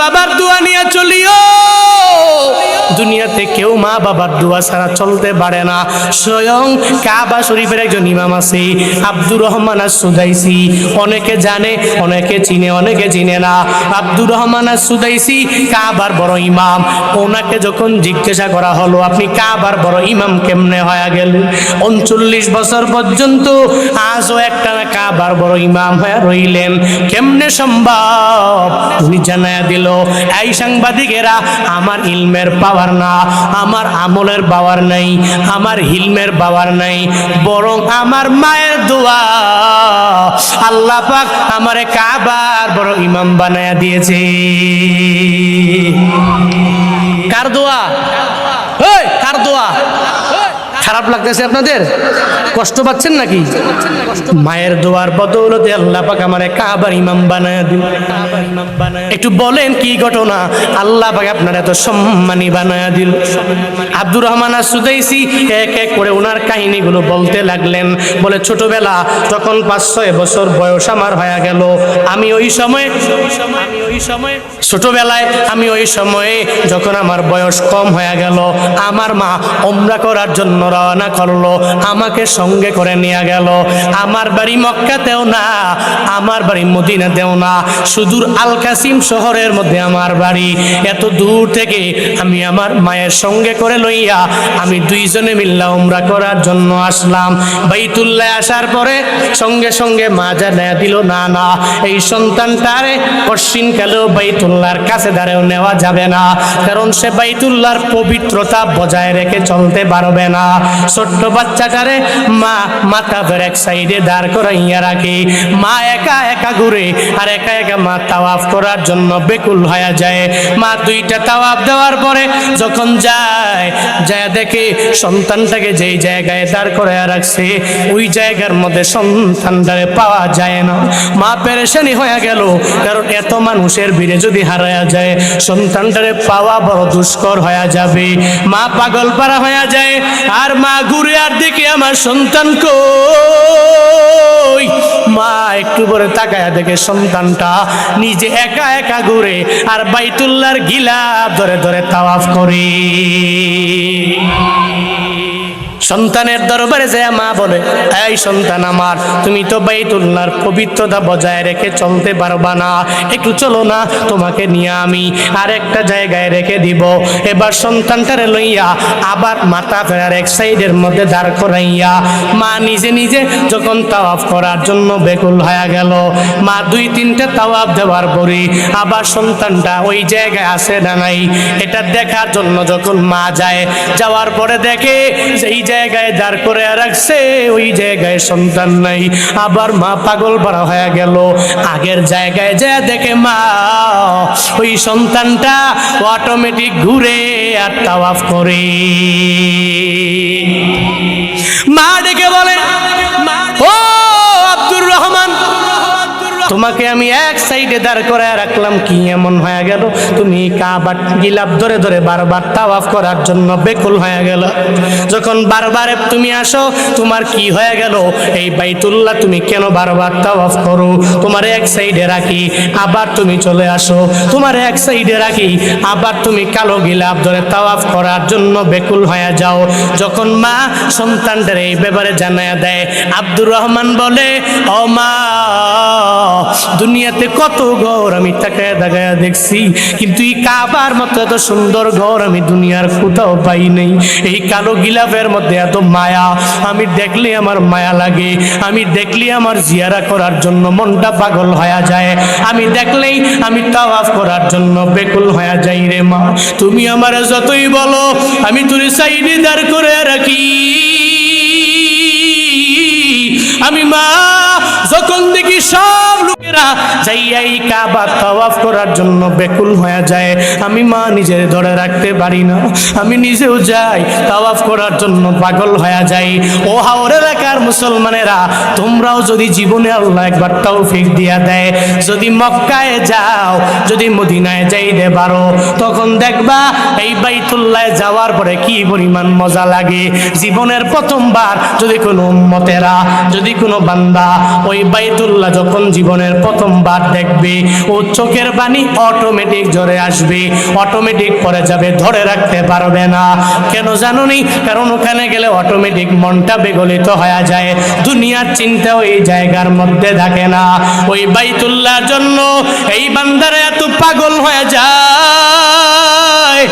বাবার দোয়া নিয়ে চলিও। দুনিয়াতে কেউ মা বাবার দোয়া ছাড়া চলতে পারে না। স্বয়ং কাবা শরীফের একজন ইমাম আছে, আব্দুর রহমান আর সুদাইসি অনেকে জানে, অনেকে চিনে অনেকে চিনে না। আব্দুর রহমান আর সুদাইসি কাবার বড় ইমাম। ওনাকে যখন জিজ্ঞাসা করা হলো, আপনি কাবার বড় ইমাম কেমনে হয়ে গেল উনচল্লিশ বছর পর্যন্ত আজও একটা কাবার বড় ইমাম হয়ে রইলেন। কেমনে সম্ভব? উনি জানায়া দিল, এই সাংবাদিকেরা, আমার ইলমের পাওয়ার না, আমার আমলের বাবার নাই, আমার হিলমের বাবার নাই, বরং আমার মায়ের দোয়া। আল্লাহ পাক আমারে কাবার বড় ইমাম বানায়া দিয়েছে। কার দোয়া? কার দোয়া? খারাপ লাগতেছে আপনাদের? কষ্ট পাচ্ছেন নাকি? মায়ের দোয়ার বদৌলতে আল্লাহ পাক আমারে কাবার ইমাম বানায় দিন একটু বলেন কি ঘটনা? আল্লাহ পাক আপনার এত সম্মানী বানায় দিল। আব্দুর রহমান আসুদাইসি এক এক করে ওনার কাহিনীগুলো বলতে লাগলেন। বলে, ছোটবেলা যখন পাঁচ ছয় বছর বয়স আমার হয়ে গেল আমি ওই সময় আমি ওই সময় ছোটবেলায় আমি ওই সময়ে যখন আমার বয়স কম হয়ে গেল, আমার মা ওমরা করার জন্য রওনা করল, আমাকে সঙ্গে করে নিয়ে গেল। আমার বাড়ি মক্কাতেও না, আমার বাড়ি মদিনাতেও না। সুদূর আল কাসিম শহরের মধ্যে আমার বাড়ি। এত দূর থেকে আমি আমার মায়ের সঙ্গে করে লইয়া আমি দুইজনে মিল্লা উমরা করার জন্য আসলাম। বাইতুল্লাহ আসার পরে সঙ্গে সঙ্গে মা জানায়া দিল, না না, এই সন্তানটারে পশ্চিম কালেও বাইতুল্লাহর কাছে দাঁড়েও নেওয়া যাবে না। কারণ সে বাইতুল্লাহর পবিত্রতা বজায় রেখে চলতে পারবে না। ছোট্ট বাচ্চাটারে মা, মাথা এক সাইডে দাঁড় করাইয়া রাখে। মা একা একা ঘুরে আর একা একা মা তাওয়াফ করার জন্য বেকুল হয়ে যায়। মা দুইটা তাওয়াফ দেওয়ার পরে যখন যায় যায় দেখে সন্তানটাকে যেই জায়গায় দাঁড় করে রাখছে, ওই জায়গার মধ্যে সন্তানটারে পাওয়া যায় না। মা পেরেশানি হয়ে গেল, কারণ এত মানুষের ভিড়ে যদি হারায়া যায়, সন্তানটারে পাওয়া বড় দুষ্কর হয়ে যাবে। মা পাগল পারা হয়ে যায়, আর মা ঘুরে আর দেখে আমার সন্তান কো মা একটু পরে তাকায় দেখে সন্তানটা নিজে একা একা ঘুরে আর বাইতুল্লার গিলা ধরে ধরে তাওয়াফ করে। সন্তানের দরবারে যায় মা বলে, এই সন্তান আমার, তুমি তো বাইতুল্লাহর পবিত্রতা বজায় রেখে চলতে পারবা না। একটু চলো না, তোমাকে নিয়ে আমি আর একটা জায়গায় রেখে দিব। এবার সন্তানটারে লইয়া আবার মাথা ফেরার এক সাইডের মধ্যে দাঁড় করাইয়া মা নিজে নিজে যখন তাওয়াফ করার জন্য বেকুল হয়ে গেল, মা দুই তিনটা তাওয়াফ দেওয়ার পরে আবার সন্তানটা ওই জায়গায় আসে না নাই, এটা দেখার জন্য যখন মা যায়, যাওয়ার পরে দেখে সেই জায়গায় দাঁড় করে রাখছে, ওই জায়গায় সন্তান নাই। আবার মা পাগল বড় হয়ে গেল। আগের জায়গায় যা দেখে মা, ওই সন্তানটা অটোমেটিক ঘুরে আর তাওয়াফ করে। মা ডেকে বলে তোমাকে আমি এক সাইডে দাঁড় করে রাখলাম। কি এমন হয়ে গেল? তুমি কাবার গিলাপ ধরে ধরে বারবার তাওয়াফ করার জন্য বেকুল হয়ে গেল। যখন বারবার তুমি আসো, তোমার কি হয়ে গেল? এই বাইতুল্লাহ তুমি কেন বারবার তাওয়াফ করো? তোমার এক সাইডে রাখি, আবার তুমি চলে আসো। তোমার এক সাইডে রাখি, আবার তুমি কালো গিলাপ ধরে তাওয়াফ করার জন্য বেকুল হয়ে যাও। যখন মা সন্তানদের এই ব্যাপারে জানায়া দেয়, আব্দুর রহমান বলে, ও মা দুনিয়াতে কত ঘর আমি তাকায় তাকায় দেখছি, কিন্তু এই কাবার মতো এত সুন্দর ঘর আমি দুনিয়ার কোথাও পাই নাই। এই কালো গিলাফের মধ্যে এত মায়া, আমি দেখলে আমার মায়া লাগে, আমি দেখলে আমার জিয়ারা করার জন্য মনটা পাগল হয়ে যায়। আমি দেখলেই আমি তাওয়াফ করার জন্য বেকুল হয়ে যাই রে মা। তুমি আমার যতই বলো, আমি তোর সাইডে দাঁড় করে রাখি। আমি মা, যখন দেখি সব লোকেরা যাইয়া এই কাবা তাওয়াফ করার জন্য বেকুল হয়ে যায়, আমি মা নিজের ধরে রাখতে পারি না। আমি নিজেও যাই তাওয়াফ করার জন্য পাগল হয়ে যাই। ও হাওর এলাকার মুসলমানেরা, তোমরাও যদি জীবনে আল্লাহ একবার তৌফিক দিয়া দেয়, যদি মক্কায় যাও, যদি মদিনায় যাইতে পারো, তখন দেখবা এই বাইতুল্লায় যাওয়ার পরে কি পরিমাণ মজা লাগে। জীবনের প্রথমবার যদি কোনো উম্মতেরা, যদি কোনো বান্দা ওই বাইতুল্লাহ যখন জীবনের প্রথমবার দেখবে ও চোখের বাণী অটোমেটিক জোরে আসবে। অটোমেটিক পরে যাবে, ধরে রাখতে পারবে না। কেন জানো নি কারণ ওখানে গেলে অটোমেটিক মনটা বেগলিত হয়ে যায়। দুনিয়ার চিন্তা ওই জায়গার মধ্যে থাকে না। ওই বাইতুল্লাহর জন্য এই বান্দারা এত পাগল হয়ে যায়।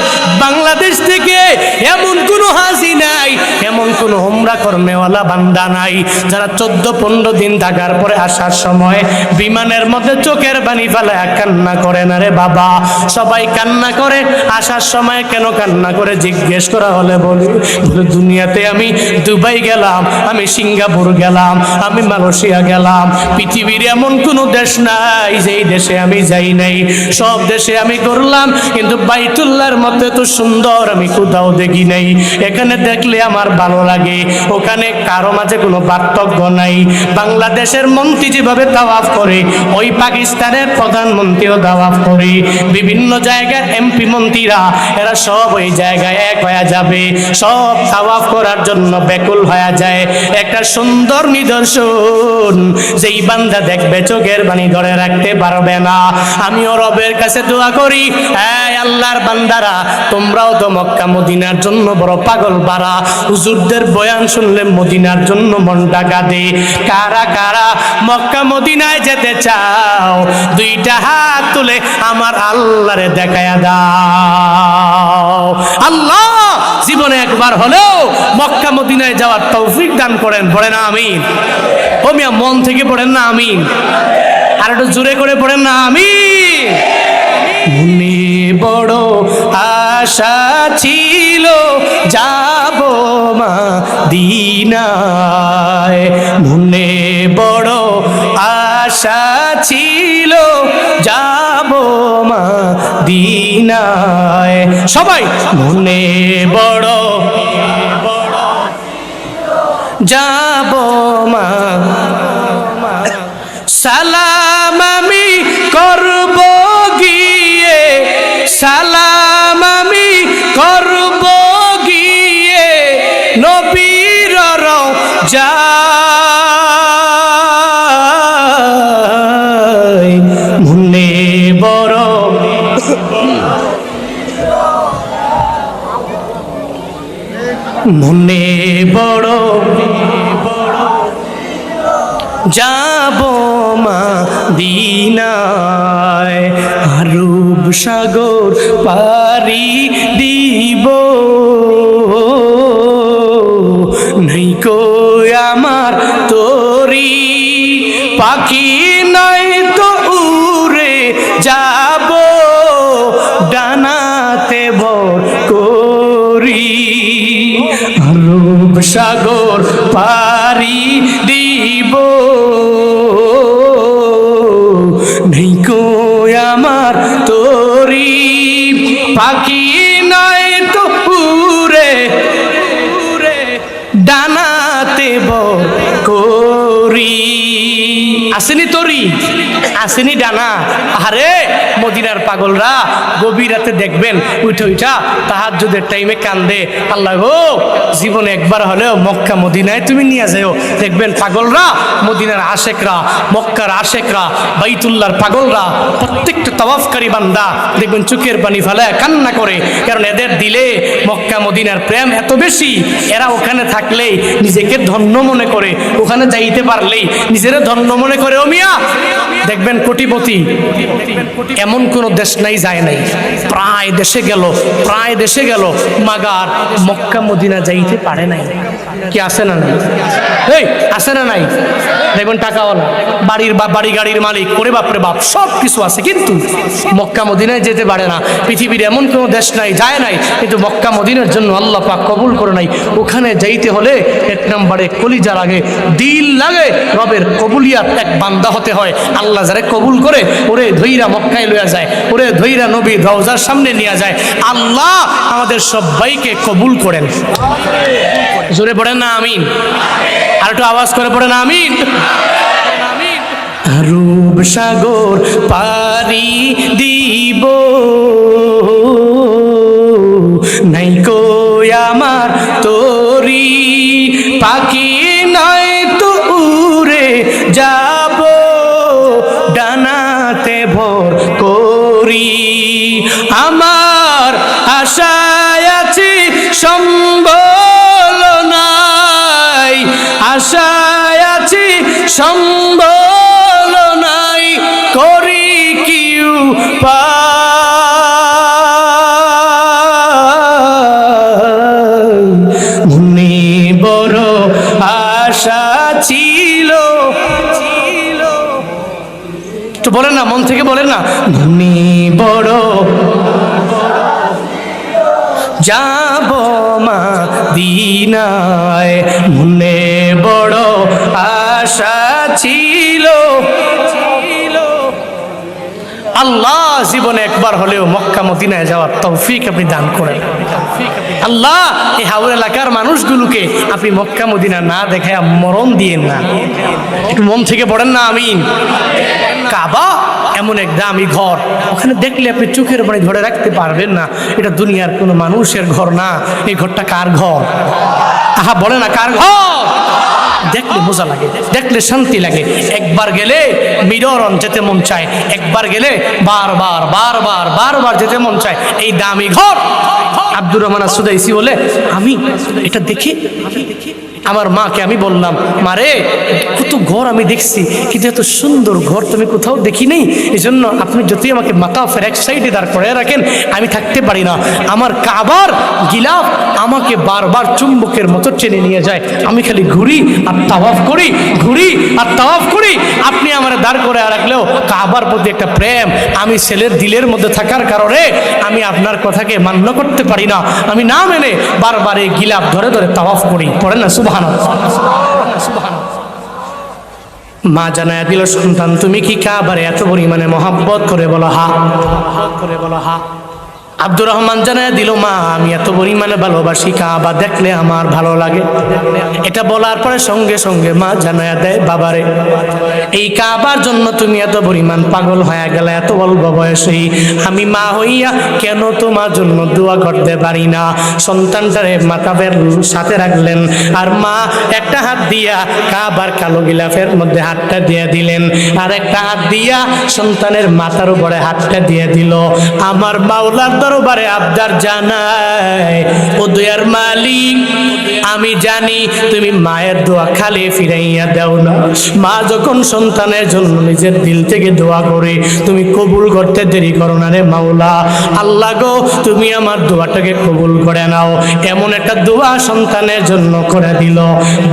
বাংলাদেশ থেকে এমন কোনো এমন কোনো হোমরা কর্মেওয়ালা বান্দা নাই। যারা চোদ্দ পনেরো দিন থাকার পরে আসার সময় বিমানের মধ্যে চোখের বাণী ফেলে কান্না করে না রে বাবা। সবাই কান্না করে, আসার সময় কেন কান্না করে জিজ্ঞেস করা হলে বলি দুনিয়াতে আমি দুবাই গেলাম, আমি সিঙ্গাপুর গেলাম, আমি মালয়েশিয়া গেলাম। পৃথিবীর এমন কোনো দেশ নাই যেই দেশে আমি যাই নাই। সব দেশে আমি করলাম কিন্তু বাইতুল্লাহর মধ্যে তো সুন্দর আমি কোথাও দেখি নাই। এখানে দেখলে আমার ভালো লাগে ওখানে কারও মাঝে কোনো পার্থক্য নাই। বাংলাদেশের মন্ত্রী যেভাবে তাওয়াফ করে, ওই পাকিস্তানের প্রধানমন্ত্রীও তাওয়াফ করে। বিভিন্ন জায়গার এমপি মন্ত্রীরা, এরা সব ওই জায়গায় এক হয়ে যাবে। সব তাওয়াফ করার জন্য ব্যাকুল হয়ে যায়। একটা সুন্দর নিদর্শন, যেই বান্দা দেখবে চোখের বাণী ধরে রাখতে পারবে না। আমিও রবের কাছে দোয়া করি হ্যাঁ আল্লাহর বান্দারা, তোমরাও তো মক্কা মদিনার জন্য বড় পাগল পারা। হুজুরদের বয়ান শুনলে মদিনার জন্য মনটা কাঁদে। কারা কারা মক্কা, মদিনায় যেতে চাও? দুইটা হাত তুলে আমার আল্লাহরে দাও। আল্লাহ জীবনে একবার হলেও মক্কা, মদিনায় যাওয়ার তৌফিক দান করেন। পড়ে না আমিন। ও মিয়া, মন থেকে পড়েন না আমিন। আর একটু জোরে করে পড়েন না আমিন। মনে বড় আশা ছিল যাব মা দিনায় মনে বড় আশা ছিল, যাব মা দিনায় সবাই, মনে বড় যাব মা সালাম আমি যাই মনে বড় মনে বড় যাব মা দিনায় রূপ সাগর পারি দিব। নাই কই আমার তোরি। পাখি নাই তো উড়ে যাব ডানাতে বর করি। রূপ সাগর পারি দিব। আসেনি ডানা আরে মদিনার পাগলরা গভীর রাতে দেখবেন, উঠে উঠা তাহার যদি টাইমে কান্দে। আল্লাহ গো, জীবনে একবার হলেও মক্কা, মদিনায় তুমি নিয়ে যাও। দেখবেন পাগলরা, মদিনার আশেকরা, মক্কার আশেকরা বাইতুল্লার পাগলরা, প্রত্যেকটা তওয়াফকারী বান্দা দেখবেন চোখের পানি ফেলায় কান্না করে। কারণ এদের দিলে মক্কা, মদিনার প্রেম এত বেশি। এরা ওখানে থাকলেই নিজেকে ধন্য মনে করে। ওখানে যাইতে পারলেই নিজেরা ধন্য মনে করে। ও মিয়া, দেখবেন কোটিপতি, এমন কোনো দেশ নাই, যায় নাই। প্রায় দেশে গেল প্রায় দেশে গেল মাগার মক্কা মদিনা যাইতে পারে নাই। কি আসে না নাই? এই আসে না নাই? দেখবেন টাকাওয়ালা, বাড়ির বা বাড়ি গাড়ির মালিক, ওরে বাপরে বাপ, সব কিছু আছে, কিন্তু মক্কা মদিনায় যেতে পারে না। পৃথিবীর এমন কোনো দেশ নাই, যায় নাই, কিন্তু মক্কা মদিনার জন্য আল্লাহ পাক কবুল করে নাই। ওখানে যাইতে হলে এক নম্বরে কলিজা লাগে দিল লাগে, রবের কবুলিয়াত এক বান্দা হতে হয়। আল্লাহ যারে কবুল করে, ওরে ধৈরা মক্কায় লইয়া যায়, ওরে ধৈরা নবী রওজার সামনে নিয়ে যায়। আল্লাহ আমাদের সবাইকে কবুল করেন। জোরে পড়েন না, আমিন। আর একটু আওয়াজ করে পড়েন, আমিন। রূপ সাগর পারি দিব। নাই কই আমার তো বলেন না, মন থেকে বলেন না মনে বড়, যাব মা দিনায় মনে বড় আশা ছিল, আল্লাহ জীবনে একবার হলেও মক্কা মদিনায় যাওয়ার তৌফিক আপনি দান করেন। আল্লাহ, এই হাওড় এলাকার মানুষগুলোকে আপনি মক্কা, মদিনা না দেখায় মরণ দিয়েন না। একটু মন থেকে পড়েন না, আমিন। কাবা এমন এক দামি ঘর, ওখানে দেখলে আপনি চোখের পানি ধরে রাখতে পারবেন না। এটা দুনিয়ার কোনো মানুষের ঘর না। এই ঘরটা কার ঘর? আহা বলে না কার ঘর? দেখলে মজা লাগে, দেখলে শান্তি লাগে। একবার গেলে মিররন যেতে মন চায়, একবার গেলে বারবার বারবার বারবার যেতে মন চায়। এই দামি ঘর আব্দুর রহমান এসি বলে আমি এটা দেখি আমার মাকে আমি বললাম, মারে, কত ঘর আমি দেখছি, কিন্তু এত সুন্দর ঘর তুমি কোথাও দেখি নেই এই জন্য আপনি যতই আমাকে মাতাফের এক সাইডে দাঁড় করে রাখেন, আমি থাকতে পারি না। আমার কাবার গিলাফ আমাকে বারবার চুম্বকের মতো টেনে নিয়ে যায়। আমি খালি ঘুরি আর তাওয়াফ করি, ঘুরি আর তাওয়াফ করি। আপনি আমার দাঁড় করে রাখলেও কাবার প্রতি একটা প্রেম, আমি ছেলের দিলের মধ্যে থাকার কারণে আমি আপনার কথাকে মান্য করতে পারি না। আমি না মেনে বারবার এই গিলাফ ধরে ধরে তাওয়াফ করি। পড়েন না মা জানায় দিল, সন্তান, তুমি কি কাবারে এত পরিমাণে মহাব্বত করে বলো হা? করে বলো হা। আব্দুর রহমান জানায় দিল, মা, আমি এত পরিমাণে ভালোবাসি কাবা, দেখলে আমার ভালো লাগে। এটা বলার পরে সঙ্গে সঙ্গে মা জানায় দেয়, বাবারে, এই কাবার জন্য তুমি এত পরিমাণ পাগল হয়ে গেলে, এত অল্প বয়সেই আমি মা হইয়া কেন তোমার জন্য দোয়া করতে পারি না? সন্তানটারে মাতাবের সাথে রাখলেন আর মা একটা হাত দিয়া কাবার কালো গিলাফের মধ্যে হাতটা দিয়ে দিলেন আর একটা হাত দিয়া সন্তানের মাথার উপরে হাতটা দিয়ে দিল। আমার মাওলার দরবারে আবদার জানায়, ও দয়ার মালিক, আমি জানি তুমি মায়ের দোয়া খালি ফিরাইয়া দাও না। মা যখন সন্তানের জন্য নিজের দিল থেকে দোয়া করে, তুমি কবুল করতে দেরি করো না রে মাওলা। আল্লাহ গো, তুমি আমার দোয়াটাকে কবুল করে নাও। এমন একটা দোয়া সন্তানের জন্য করে দিল।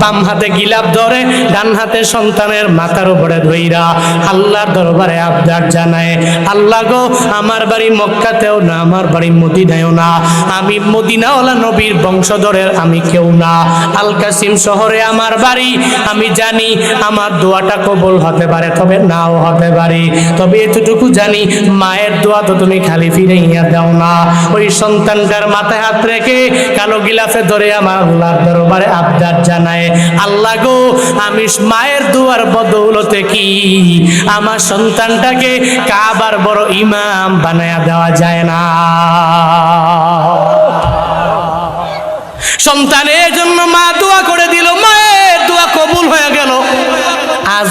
বাম হাতে গিলাপ ধরে, ডান হাতে সন্তানের মাথার উপরে ধইরা আল্লাহর দরবারে আবদার জানায়, আল্লাহ গো, আমার বাড়ি মক্কাতেও না, আমার বাড়ি মদিনায়ও না। আমি মদিনাওয়ালা নবীর বংশধরের আমি কেউ না। আল কাসিম শহরে আমার বাড়ি। আমি জানি আমার দোয়াটা কবুল হতে পারে, তবে নাও হতে পারে। তবে এতটুকু জানি, মায়ের দোয়া তো তুমি খালি ফিরাইয়া দাও না। ওই সন্তানটার মাথায় হাত রেখে কালো গিলাফে ধরে আমার আল্লাহর দরবারে আবদার জানায়, আল্লাহ গো, আমি মায়ের দোয়ার বদৌলতে কি? আমার সন্তানটাকে কাবার বড় ইমাম বানায়া দেওয়া যায় না। সন্তানের জন্য মা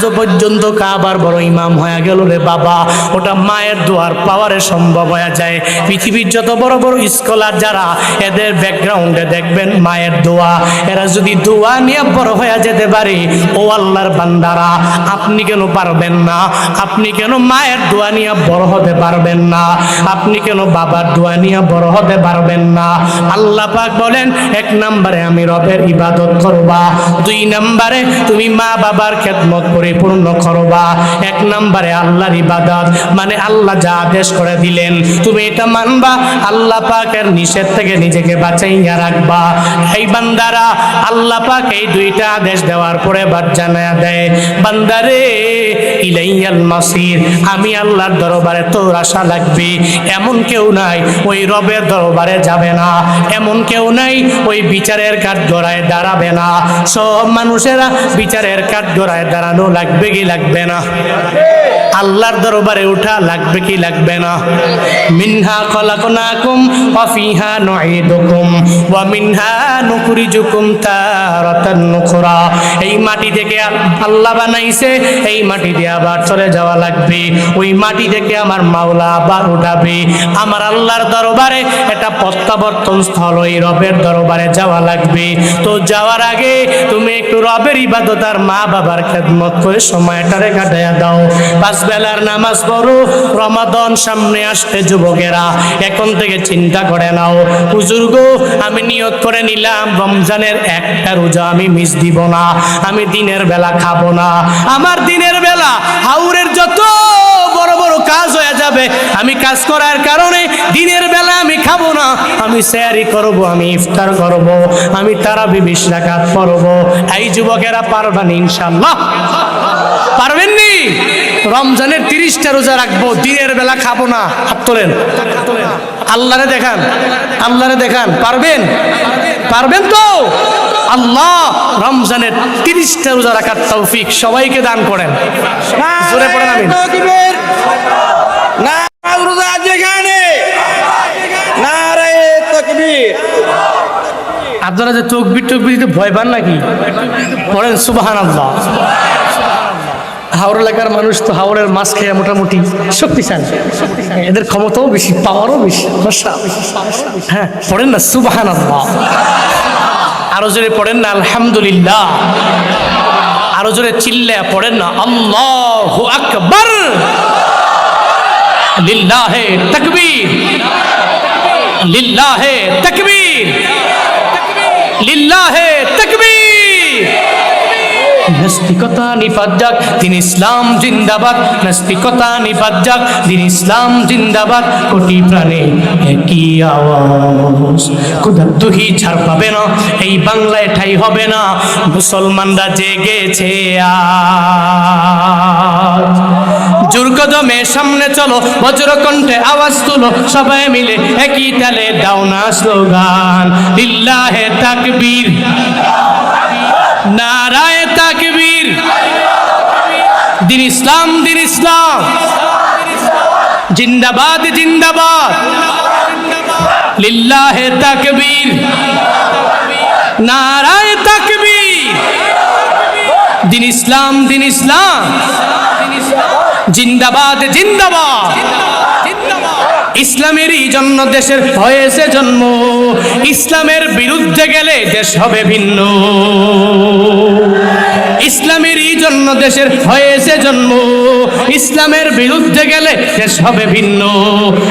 আজও পর্যন্ত কাবার বড় ইমাম হয়ে গেল রে বাবা। ওটা মায়ের দোয়ার পাওয়ারে সম্ভব হয়ে যায়। পৃথিবীর যত বড় বড় স্কলার যারা, এদের ব্যাকগ্রাউন্ডে দেখবেন মায়ের দোয়া। এরা যদি দোয়া নিয়ে বড় হয়ে যেতে পারে, ও আল্লাহর বান্দারা, আপনি কেন পারবেন না? আপনি কেন মায়ের দোয়া নিয়ে বড় হতে পারবেন না? আপনি কেন বাবার দোয়া নিয়ে বড় হতে পারবেন না? আল্লাহ পাক বলেন, এক নম্বরে আমি রবের ইবাদত করবা। দুই নম্বরে তুমি মা বাবার খেদমত পরিপূর্ণ করবা। এক নম্বরে আল্লাহর ইবাদত মানে আল্লাহ যা আদেশ করে দিলেন, তুমি এটা মানবা, আল্লাহ পাকের নিষেধ থেকে নিজেকে বাঁচাইয়া রাখবা। এই বান্দারা আল্লাহ পাক এই দুইটা আদেশ দেওয়ার পরে বাদ জানায়া দেয়, বান্দারে, ইলাইয়াল মাসির, আমি আল্লাহর দরবারে তোর আশা লাগবে এমন কেউ নাই, ওই রবের দরবারে যাবে না। এমন কেউ নাই, ওই বিচারের কাঠ গড়ায় দাঁড়াবে না। সব মানুষেরা বিচারের কাঠ গড়ায় দাঁড়ানো কাঁদো লাগবে কি লাগবে না? আল্লাহর দরবারে উঠা লাগবে কি লাগবে না? মিনহা খলাকনাকুম ওয়া ফিহা নুঈদুকুম ওয়া মিনহা নুখরিজুকুম তারাতান নুখরা। এই মাটি থেকে আল্লাহ বানাইছে, এই মাটি দিয়ে আবার চলে যাওয়া লাগবে। ওই মাটি থেকে আমার মাওলা আবার উঠাবে। আমার আল্লাহর দরবারে এটা প্রত্যাবর্তন স্থল, ওই রবের দরবারে যাওয়া লাগবে। তো যাওয়ার আগে তুমি একটু রবের ইবাদত আর মা বাবার খেদমত করে সময়টারে কাটাইয়া দাও। পাঁচ বেলার নামাজ পড়ো, রমাদন সামনে আসতে যুবকেরা, এখন থেকে চিন্তা করে নাও। বুজুর্গ আমি নিয়ত করে নিলাম, রমজানের একটা রোজা আমি মিস দিব না, আমি দিনের বেলা খাব না। আমার দিনের বেলা হাউরের যত কাজ হয়ে যাবে, আমি কাজ করার কারণে দিনের বেলা আমি খাব না। আমি স্যারি করব, আমি ইফতার করব, আমি তারা বিবিশ রাখাত পড়ব। এই যুবকেরা পারবেন ইনশাল্লাহ পারবেননি? রমজানের তিরিশটা রোজা রাখব, দিনের বেলা খাব না। হাত তোলেন। আল্লাহরে দেখান আল্লাহরে দেখান, পারবেন? পারবেন তো? আল্লাহ রমজানের তিরিশটা রোজা রাখার তৌফিক সবাইকে দান করেন। জোরে পড়েন আমিন। তকবীর। নামাজ রোজা যেখানে নারায়ে তকবীর। আপনারা যে তকবির টকবির দিতে ভয় পান নাকি? পড়েন সুবাহান আল্লাহ হাওড় এলাকার মানুষ তো হাওড়ের মাছ খেয়ে মোটামুটি শক্তিশালী। এদের ক্ষমতাও বেশি পাওয়ারও বেশি। হ্যাঁ পড়েন না সুবাহান আল্লাহ আরও জোরে পড়েন না, আলহামদুলিল্লাহ। আরও জোরে চিল্লে পড়েন না, আল্লাহ আকবর। লিল্লাহে তকবীর। লিল্লাহে তকবীর। লিল্লাহে তকবীর। নাস্তিকতা নিপাত যাক, দিন ইসলাম জিন্দাবাদ। নাস্তিকতা নিপাত যাক, দিন ইসলাম জিন্দাবাদ। কোটি প্রাণে একই আওয়াজ। খুদা দুহি ছাড় পাবে না, এই বাংলায় ঠাই হবে না। মুসলমানরা জেগেছে আজ। জোর কদমে সামনে চলো বজ্রকণ্ঠে আওয়াজ তুলো, সবাই মিলে একই তালে দাও না স্লোগান। লিল্লাহে তাকবীর। নারায় তাকবীর। দিন ইসলাম দিন ইসলাম। জিন্দাবাদ জিন্দাবাদ। লিল্লাহে তাকবীর। নারায় তাকবীর। দিন ইসলাম দিন ইসলাম। জিন্দাবাদ জিন্দাবাদ। ইসলামেরই জন্য দেশের হয়েছে জন্ম। ইসলামের বিরুদ্ধে গেলে দেশ হবে ভিন্ন। ইসলামেরই জন্য দেশের হয়েছে জন্ম। ইসলামের বিরুদ্ধে গেলে দেশ হবে ভিন্ন।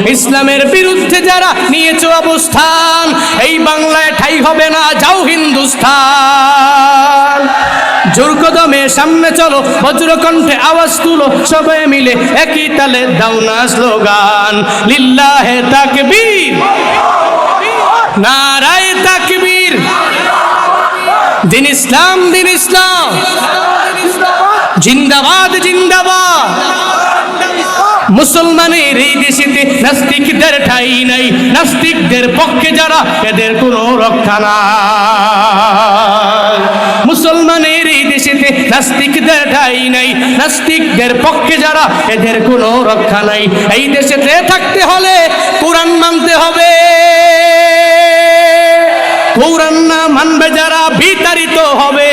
ইসলামের বিরুদ্ধে যারা নিয়েছে অবস্থান, এই বাংলায় ঠাই হবে না, যাও হিন্দুস্তান। জোর কদমে সামনে চলো, বজ্রকণ্ঠে আওয়াজ তুলো সবাই মিলে একই তালে দাও না স্লোগান। লিল্লাহে তাকবীর। নারায় ইসলাম দিন ইসলাম। জিন্দাবাদ জিন্দাবাদ। মুসলমানের এই দেশেতে নাস্তিকদের ঠাই নাই। নাস্তিকদের পক্ষে যারা, এদের কোনো রক্ষা নাই। মুসলমানের এই দেশেতে নাস্তিকদের ঠাই নাই। নাস্তিকদের পক্ষে যারা, এদের কোনো রক্ষা নাই। এই দেশেতে থাকতে হলে কোরআন মানতে হবে। কোরআন না মানবে যারা, বিতাড়িত হবে।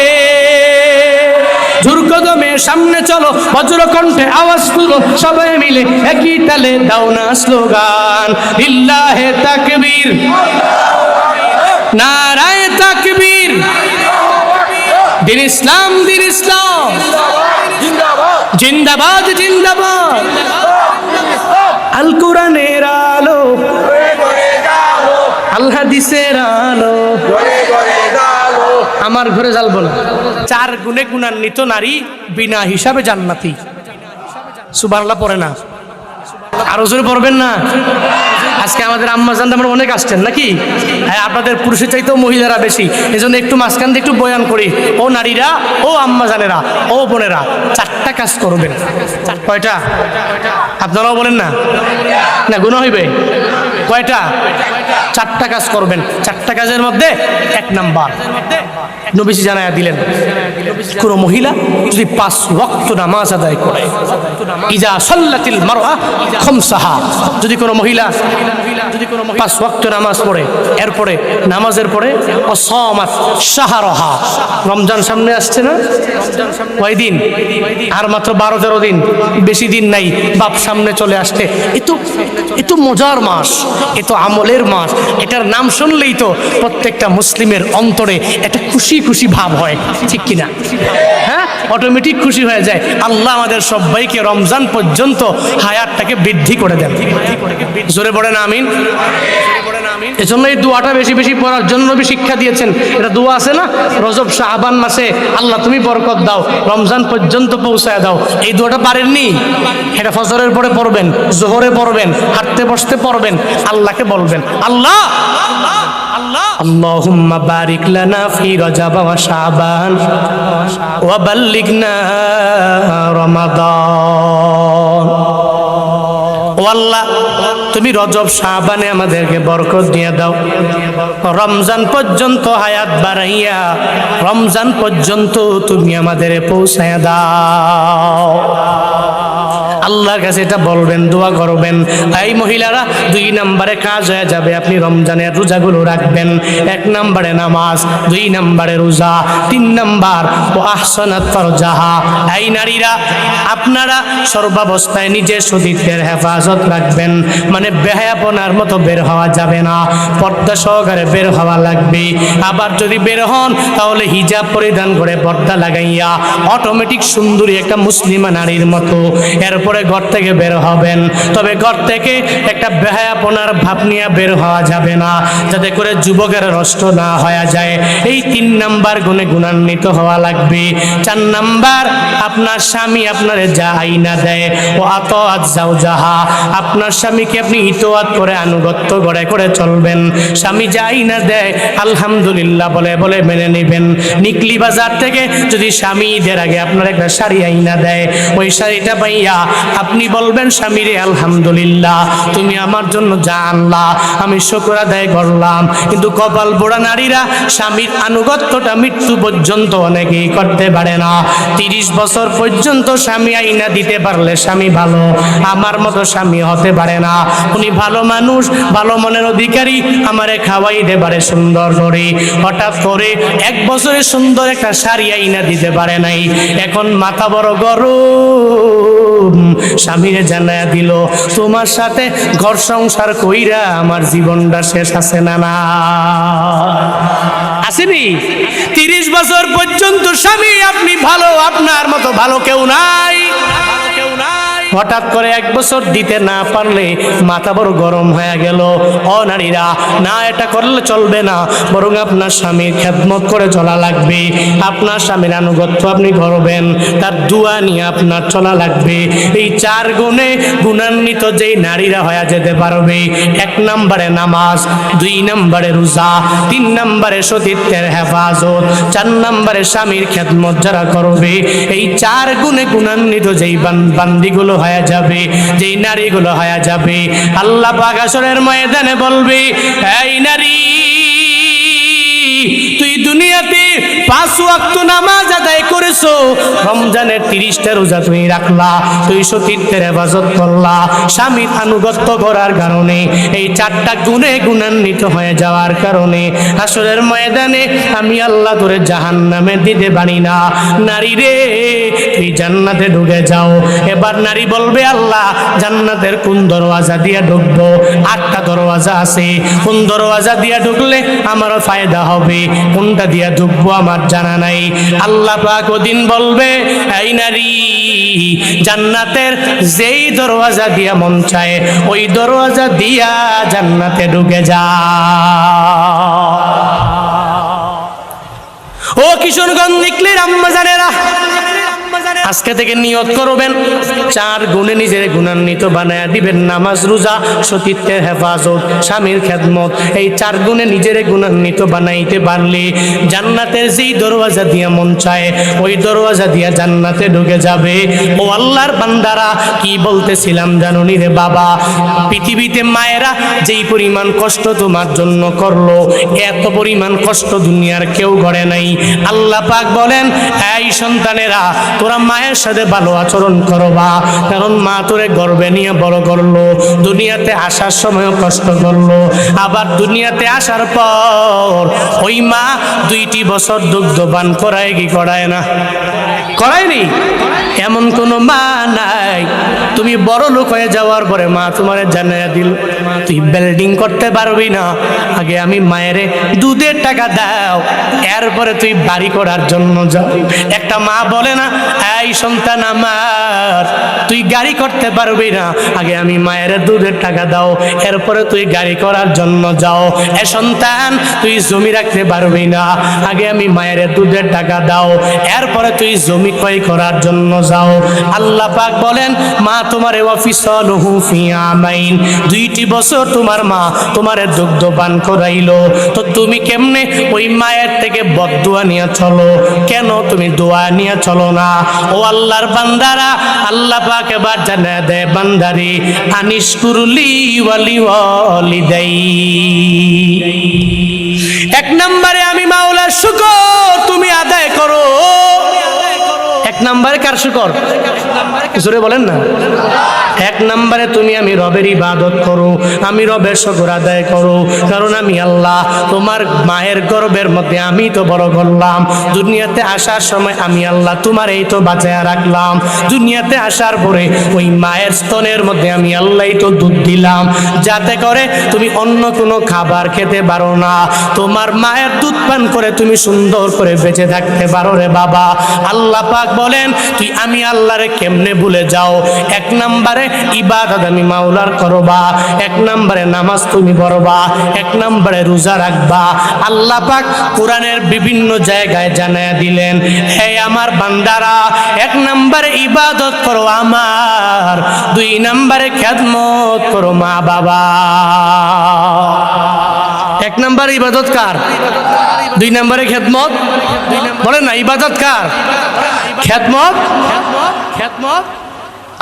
ঝুরকদমে সামনে চলো, বজ্রকণ্ঠে আওয়াজ তুলো, সবাই মিলে একই তালে দাও না স্লোগান। তাকবীর। নারায় তাকবীর। দিন ইসলাম দিন ইসলাম। জিন্দাবাদ জিন্দাবাদ। আল কোরআনের হাদিসের আলো আমার ঘরে জ্বালবো না চার গুণে গুণান্বিত নারী, বিনা হিসাবে জান্নাতি। সুবাংলা পড়ে না। আরও জোরে পড়বেন না? আজকে আমাদের আম্মা জান আমরা অনেক আসছেন, নাকি? হ্যাঁ আপনাদের পুরুষের চাইতেও মহিলারা বেশি। এই জন্য একটু মাঝখান দিয়ে একটু বয়ান করি। ও নারীরা, ও আম্মা জানেরা, ও বোনেরা, চারটা কাজ করবেন। কয়টা? আপনারাও বলেন না? না, গুণ হইবে? কয়টা? চারটা কাজ করবেন। চারটা কাজের মধ্যে এক নাম্বার। নবীজি জানায়া দিলেন, কোন মহিলা যদি পাঁচ ওয়াক্ত নামাজ আদায় করে, ইজা সাল্লাতিল মারআ খামসাহা, যদি কোনো মহিলা যদি কোনো পাঁচ ওয়াক্ত নামাজ পড়ে, এরপরে নামাজের পরে অসমাত শাহরহা। রমজান সামনে আসছে না? কয় দিন? আর মাত্র বারো তেরো দিন। বেশি দিন নাই, বাপ সামনে চলে আসছে। এ তো এ তো মজার মাস, এ তো আমলের মাস। এটার নাম শুনলেই তো প্রত্যেকটা মুসলিমের অন্তরে একটা খুশি খুশি ভাব হয়, ঠিক কিনা? হ্যাঁ? অটোমেটিক খুশি হয়ে যায়। আল্লাহ আমাদের সবাইকে রমজান পর্যন্ত হায়াতটাকে বৃদ্ধি করে দেন। জোরে পড়েন আমিন। এজন্য এই দোয়াটা বেশি বেশি পড়ার জন্য নবী শিক্ষা দিয়েছেন এটা দোয়া আছে না রজব শাহবান মাসে আল্লাহ তুমি বরকত দাও রমজান পর্যন্ত পৌঁছায় দাও এই দোয়াটা পারেননি এটা ফজরের পরে পড়বেন জোহরে পড়বেন হাঁটতে বসতে পড়বেন আল্লাহকে বলবেন আল্লাহ اللهم بارك لنا في رجب وشعبان وبلغنا رمضان ও আল্লাহ তুমি রজব শাহবানে আমাদেরকে বরকত দিয়ে দাও। রমজান পর্যন্ত হায়াত বাড়াইয়া, রমজান পর্যন্ত তুমি আমাদের পৌঁছায় দাও। আল্লাহর কাছে এটা বলবেন, দোয়া করবেন। এই মহিলারা, দুই নম্বরে কাজ হয়ে যাবে, আপনি রমজানের রোজাগুলো রাখবেন। এক নম্বরে নামাজ, দুই নম্বরে রোজা, তিন নম্বর ও আহসানাত ফরজাহা। এই নারীরা, আপনারা সর্বাবস্থায় নিজের সতীত্বের হেফাজত রাখবেন। মানে বেহায়াপনার মতো বের হওয়া যাবে না, পর্দা সহকারে বের হওয়া লাগবে। আবার যদি বের হন, তাহলে হিজাব পরিধান করে পর্দা লাগাইয়া, অটোমেটিক সুন্দরী একটা মুসলিমা নারীর মতো। এরপরে ঘর থেকে বের হবেন। তবে ঘর থেকে একটা বেহায়াপনার ভাব নিয়ে বের হওয়া যাবে না, যাতে করে যুবকের নষ্ট না হয়ে যায়। এই তিন নাম্বার গুণে গুণান্বিত হওয়া লাগবে। চার নাম্বার, আপনার স্বামী আপনার যা আইনা দেয়। ও আত আত যাও যাহা আপনার স্বামীকে আপনি ইতোয়াত করে আনুগত্য করে করে চলবেন। স্বামী যা আইনা দেয়, আলহামদুলিল্লাহ বলে বলে মেনে নেবেন। নিকলি বাজার থেকে যদি স্বামী ঈদের আগে আপনার একটা শাড়ি আইনা দেয়, ওই শাড়িটা পাইয়া আপনি বলবেন, স্বামীরে, আলহামদুলিল্লাহ, তুমি আমার জন্য যা আনলা, আমি শুকর আদায় করলাম। কিন্তু কপাল পোড়া নারীরা স্বামীর আনুগত্যটা মৃত্যু পর্যন্ত অনেকেই করতে পারে না। তিরিশ বছর পর্যন্ত স্বামী আইনা দিতে পারলে স্বামী ভালো, আমার মতো স্বামী হতে পারে না। উনি ভালো মানুষ, ভালো মনের অধিকারী, আমারে খাওয়াইতে পারে সুন্দর করে। হঠাৎ করে এক বছরে সুন্দর একটা শাড়ি আইনা দিতে পারে নাই। এখন মাথা বড় গরম। স্বামীরে জানায়া দিল, তোমার সাথে ঘর সংসার কইরা আমার জীবনটা শেষ আছে না না? আসেনি? তিরিশ বছর পর্যন্ত স্বামী আপনি ভালো, আপনার মতো ভালো কেউ নাই। হঠাৎ করে এক বছর দিতে না পারলে মাথা বড় গরম হয়ে গেল। অ নারীরা, না, এটা করলে চলবে না। বরং আপনার স্বামীর খেদমত করে চলা লাগবে। আপনার স্বামীর আনুগত্য আপনি করবেন তার দুয়া নিয়ে আপনার চলা লাগবে। এই চার গুণে গুণান্বিত যেই নারীরা হয়ে যেতে পারবে, এক নম্বরে নামাজ, দুই নম্বরে রোজা, তিন নম্বরে সতীত্বের হেফাজত, চার নম্বরে স্বামীর খেদমত যারা করবে, এই চার গুণে গুণান্বিত যেই বান- বান্দিগুলো হয়ে যাবে যেই নারীগুলো হয়ে যাবে আল্লাহ পাকাশরের ময়দানে বলবে এই নারী দুনিয়াতে পাঁচ ওয়াক্ত নামাজ আদায় করেছ। রমজানের তিরিশটা রোজা তুমি রাখলা তুই সতীর্থের হেফাজত করলা। স্বামীর আনুগত্য করার কারণে এই চারটা গুণে গুণান্বিত হয়ে যাওয়ার কারণে আসরের ময়দানে আমি আল্লাহ তোরে জাহান নামে দিতে পারি না। নারী রে, তুই জান্নাতে ঢুকে যাও। এবার নারী বলবে, আল্লাহ, জান্নাতের কোন দরওয়াজা দিয়ে ঢুকবো? আটটা দরওয়াজা আছে। কোন দরওয়াজা দিয়ে ঢুকলে আমারও ফায়দা হবে। কোনটা দিয়া ঢুকবো আমার জানা নাই। আল্লাহ পাক ওদিন বলবে, এই নারী, জান্নাতের যেই দরওয়াজা দিয়া মন চায়, ওই দরওয়াজা দিয়া জান্নাতে ঢুকে যা। ও কিশোরগঞ্জ নিকলির আম্মা জানেরা আজকে থেকে নিয়ত করবেন। চার গুণে নিজের গুণান্বিত বানায়া দিবেন। নামাজ, রোজা সতীত্বের হেফাজত, স্বামীর খেদমত। এই চার গুণে নিজের গুণান্বিত বানাইতে পারলে জান্নাতের যেই দরওয়াজা দিয়া মন চায়, ওই দরওয়াজা দিয়া জান্নাতে ঢুকে যাবে। ও আল্লাহর বান্দারা, কি বলতেছিলাম জানুনি রে বাবা? পৃথিবীতে মায়েরা যেই পরিমাণ কষ্ট তোমার জন্য করল, এত পরিমাণ কষ্ট দুনিয়ার কেউ করে নাই। আল্লাহ পাক বলেন, এই সন্তানেরা, তোরা মায়ের সাথে ভালো আচরণ করবা। কারণ মা তোরে গর্বে নিয়ে বড় করল, দুনিয়াতে আসার সময়ও কষ্ট করল। আবার দুনিয়াতে আসার পর ওই মা দুইটি বছর দুগ্ধবান করায় কি করায় না? করায়নি? এমন কোনো মা নাই। তুমি বড় লোক হয়ে যাওয়ার পরে মা তোমার জানাইয়া দিল, তুই বিল্ডিং করতে পারবি না। আগে আমি মায়েরে দুধের টাকা দাও, এরপরে তুই বাড়ি করার জন্য যাও। একটা মা বলে না এই সন্তান আমার, তুই গাড়ি করতে পারবি না। আগে আমি মায়ের দুধের টাকা দাও, এরপরে তুই গাড়ি করার জন্য যাও। এ সন্তান, তুই জমি রাখতে পারবি না। আগে আমি মায়ের দুধের টাকা দাও, এরপরে তুই জমি ক্রয় করার জন্য যাও। আল্লাহ পাক বলেন, মা, তোমার অফিসল আমাইন। দুইটি বছর তোমার মা তোমার দুগ্ধ পান করাইলো। তো তুমি কেমনে ওই মায়ের থেকে বদুয়া নিয়ে চলো? কেন তুমি দোয়া নিয়ে চলো না? ও আল্লাহর বান্দারা, আল্লাহ পাক এবার দে বান্দারি, আনিস কুরুলি ওয়ালি ওয়ালি এক নম্বরে আমি মাওলার শুকর তুমি আদায় করো। নম্বরে কার শুকর? জোরে বলেন না। এক নম্বরে তুমি আমি রবের ইবাদত করো, আমি রবের শুকর আদায় করো, কারণ আমি আল্লাহ, তোমার মায়ের গর্বের মধ্যে আমি তো বড় করলাম। দুনিয়াতে আসার সময় আমি আল্লাহ তোমার এই তো বাঁচায়া রাখলাম। দুনিয়াতে আসার পরে ওই মায়ের স্তনের মধ্যে আমি আল্লাহ তো দুধ দিলাম। যাতে করে তুমি অন্য কোনো খাবার খেতে পারো না। তোমার মায়ের দুধ পান করে তুমি সুন্দর করে বেঁচে থাকতে পারো রে বাবা। আল্লাহ পাক বলেন তুই আমি আল্লাহরে কেমনে ভুলে যাও? এক নম্বরে ইবাদত আমি মাওলার করবা, এক নম্বরে নামাজ তুমি পড়বা, এক নম্বরে রোজা রাখবা। আল্লাহ পাক কোরআনের বিভিন্ন জায়গায় জানায়া দিলেন, হে আমার বান্দারা, এক নম্বরে ইবাদত করো আমার, দুই নম্বরে খেদমত করো মা বাবা এক নাম্বার ইবাদত কার? দুই নম্বরে খেদমত? বলেন না ইবাদত কার? খেদমত? খেদমত?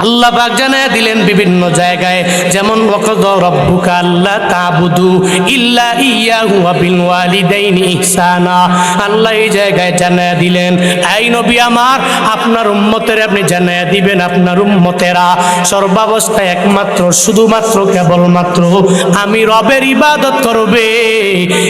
আল্লাহ পাক জানায় দিলেন বিভিন্ন জায়গায়, যেমন, ওয়াকদ রব্বুকা আল্লাহ তাবুদু ইল্লা ইয়াহু ওয়া বিল ওয়ালিদাইনি ইহসানা। আল্লাহ এই জায়গায় জানায় দিলেন এই নবী আমার, আপনার উম্মতের আপনি জানায় দিবেন আপনার উম্মতেরা। সর্বাবস্থায় একমাত্র, শুধুমাত্র, কেবলমাত্র আমি রবের ইবাদত করবে।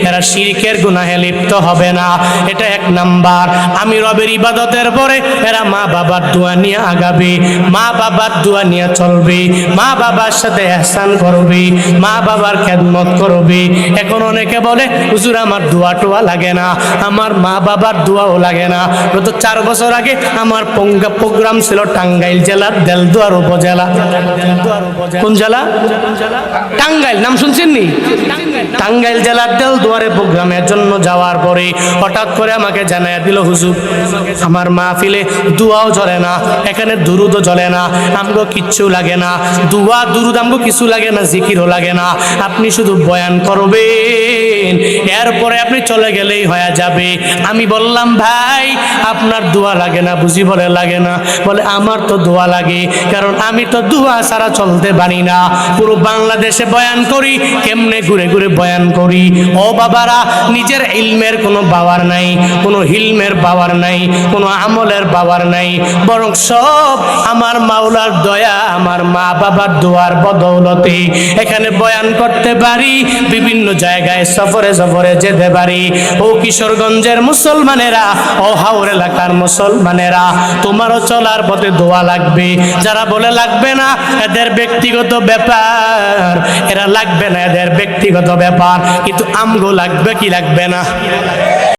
এরা শিরকের গুনাহে লিপ্ত হবে না। এটা এক নাম্বার। আমি রবের ইবাদতের পরে এরা মা বাবার দোয়া নিয়ে আগাবে। মা বাবার দোয়া নিয়ে চলবে, মা বাবার সাথে এহসান করবে, মা বাবার খেদমত করবে। এখন অনেকে বলে, হুজুর, আমার দোয়া টোয়া লাগে না, আমার মা বাবার দোয়াও লাগে না। গত চার বছর আগে আমার পঙ্গা প্রোগ্রাম ছিল টাঙ্গাইল জেলার দেলদুয়ার উপজেলা। কোন জেলা? টাঙ্গাইল, নাম শুনছেন নি? টাঙ্গাইল জেলার দেলদুয়ারে প্রোগ্রামের জন্য যাওয়ার পরে হঠাৎ করে আমাকে জানাইয়া দিল, হুজুর, আমার মাহফিলে দুয়াও জ্বলে না, এখানে দুরুদও জ্বলে না আমগো কিচ্ছু লাগে না। দুয়া দুরুদ আমগো কিছু লাগে না, জিকিরও লাগে না। আপনি শুধু বয়ান করবেন, এরপরে আপনি চলে গেলেই হয়ে যাবে। আমি বললাম, ভাই, আপনার দোয়া লাগে না, বুঝি বলে লাগে না। বলে, আমার তো দোয়া লাগে, কারণ আমি তো দোয়া ছাড়া চলতে পারি না। পুরো বাংলাদেশে বয়ান করি, কেমনে ঘুরে ঘুরে বয়ান করি? ও বাবারা, নিজের ইলমের কোনো বাবার নাই, কোনো হিলমের বাবার নাই, কোনো আমলের বাবার নাই। বরং সব আমার মাওলার দয়া, আমার মা বাবার দোয়ার বদৌলতে এখানে বয়ান করতে পারি, বিভিন্ন জায়গায় সফরে সফরে যেতে পারি। ও কিশোরগঞ্জের মুসলমানেরা, ও হাওর এলাকার মুসলমানেরা, তোমারও চলার পথে দোয়া লাগবে। যারা বলে লাগবে না, এদের ব্যক্তিগত ব্যাপার। এরা লাগবে না, এদের ব্যক্তিগত ব্যাপার। কিন্তু আমগো লাগবে কি লাগবে না?